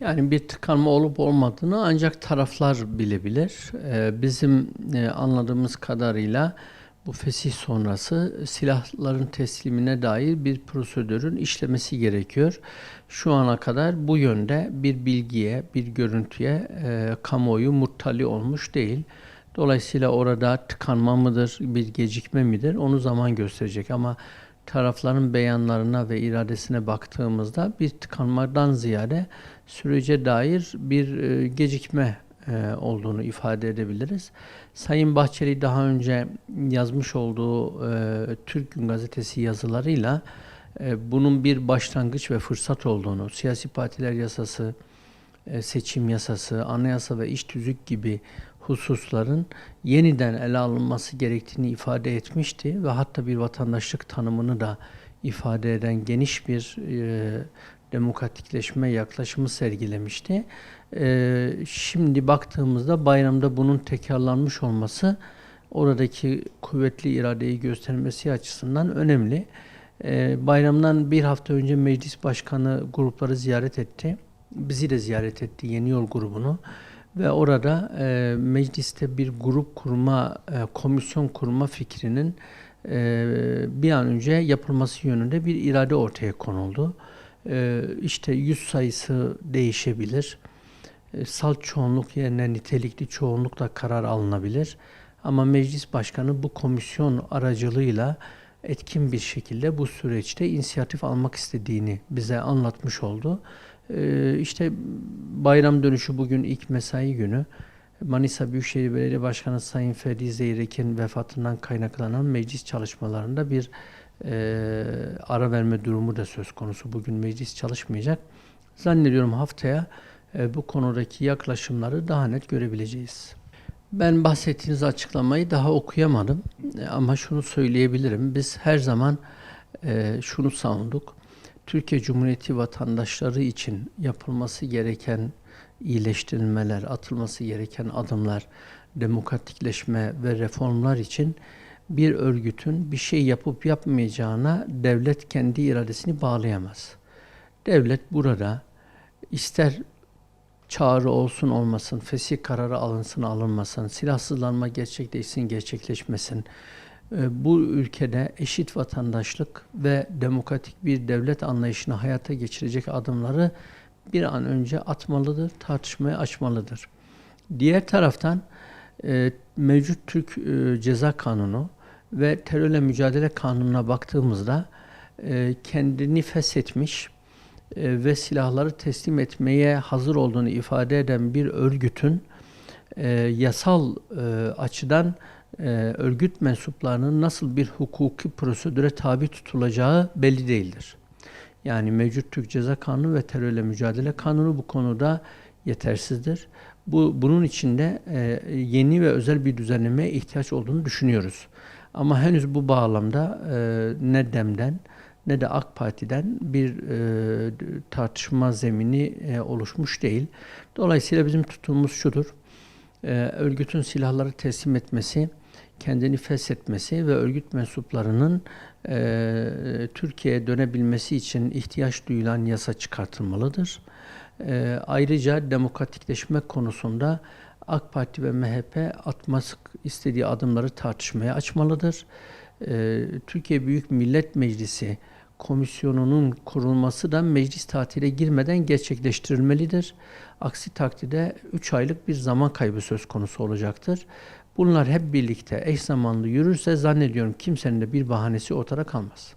Yani bir tıkanma olup olmadığını ancak taraflar bilebilir. Ee, Bizim e, anladığımız kadarıyla bu fesih sonrası silahların teslimine dair bir prosedürün işlemesi gerekiyor. Şu ana kadar bu yönde bir bilgiye, bir görüntüye e, kamuoyu muttali olmuş değil. Dolayısıyla orada tıkanma mıdır, bir gecikme midir onu zaman gösterecek ama tarafların beyanlarına ve iradesine baktığımızda bir tıkanmadan ziyade sürece dair bir e, gecikme e, olduğunu ifade edebiliriz. Sayın Bahçeli daha önce yazmış olduğu e, Türk Gün Gazetesi yazılarıyla e, bunun bir başlangıç ve fırsat olduğunu, siyasi partiler yasası, seçim yasası, anayasa ve iş tüzük gibi hususların yeniden ele alınması gerektiğini ifade etmişti ve hatta bir vatandaşlık tanımını da ifade eden geniş bir e, demokratikleşme yaklaşımı sergilemişti. E, şimdi baktığımızda bayramda bunun tekrarlanmış olması oradaki kuvvetli iradeyi göstermesi açısından önemli. E, bayramdan bir hafta önce meclis başkanı grupları ziyaret etti. Bizi de ziyaret etti Yeni Yol grubunu ve orada e, mecliste bir grup kurma, e, komisyon kurma fikrinin e, bir an önce yapılması yönünde bir irade ortaya konuldu. E, işte yüz sayısı değişebilir. E, salt çoğunluk yerine nitelikli çoğunlukla karar alınabilir. Ama meclis başkanı bu komisyon aracılığıyla etkin bir şekilde bu süreçte inisiyatif almak istediğini bize anlatmış oldu. Ee, işte bayram dönüşü bugün ilk mesai günü. Manisa Büyükşehir Belediye Başkanı Sayın Ferdi Zeyrek'in vefatından kaynaklanan meclis çalışmalarında bir e, ara verme durumu da söz konusu. Bugün meclis çalışmayacak. Zannediyorum haftaya e, bu konudaki yaklaşımları daha net görebileceğiz. Ben bahsettiğiniz açıklamayı daha okuyamadım ama şunu söyleyebilirim. Biz her zaman e, şunu savunduk. Türkiye Cumhuriyeti vatandaşları için yapılması gereken iyileştirilmeler, atılması gereken adımlar, demokratikleşme ve reformlar için bir örgütün bir şey yapıp yapmayacağına devlet kendi iradesini bağlayamaz. Devlet burada ister çağrı olsun olmasın, fesih kararı alınsın alınmasın, silahsızlanma gerçekleşsin gerçekleşmesin, e, bu ülkede eşit vatandaşlık ve demokratik bir devlet anlayışını hayata geçirecek adımları bir an önce atmalıdır, tartışmaya açmalıdır. Diğer taraftan e, mevcut Türk e, Ceza Kanunu ve terörle mücadele kanununa baktığımızda e, kendini feshetmiş ve silahları teslim etmeye hazır olduğunu ifade eden bir örgütün e, yasal e, açıdan e, örgüt mensuplarının nasıl bir hukuki prosedüre tabi tutulacağı belli değildir. Yani mevcut Türk Ceza Kanunu ve terörle mücadele kanunu bu konuda yetersizdir. Bu bunun içinde e, yeni ve özel bir düzenlemeye ihtiyaç olduğunu düşünüyoruz. Ama henüz bu bağlamda e, ne DEM'den ne de AK Parti'den bir e, tartışma zemini e, oluşmuş değil. Dolayısıyla bizim tutumumuz şudur. E, örgütün silahları teslim etmesi, kendini feshetmesi ve örgüt mensuplarının e, Türkiye'ye dönebilmesi için ihtiyaç duyulan yasa çıkartılmalıdır. E, ayrıca demokratikleşme konusunda AK Parti ve MHP atması istediği adımları tartışmaya açmalıdır. E, Türkiye Büyük Millet Meclisi komisyonunun kurulması da meclis tatile girmeden gerçekleştirilmelidir. Aksi takdirde 3 aylık bir zaman kaybı söz konusu olacaktır. Bunlar hep birlikte eş zamanlı yürürse zannediyorum kimsenin de bir bahanesi ortada kalmaz.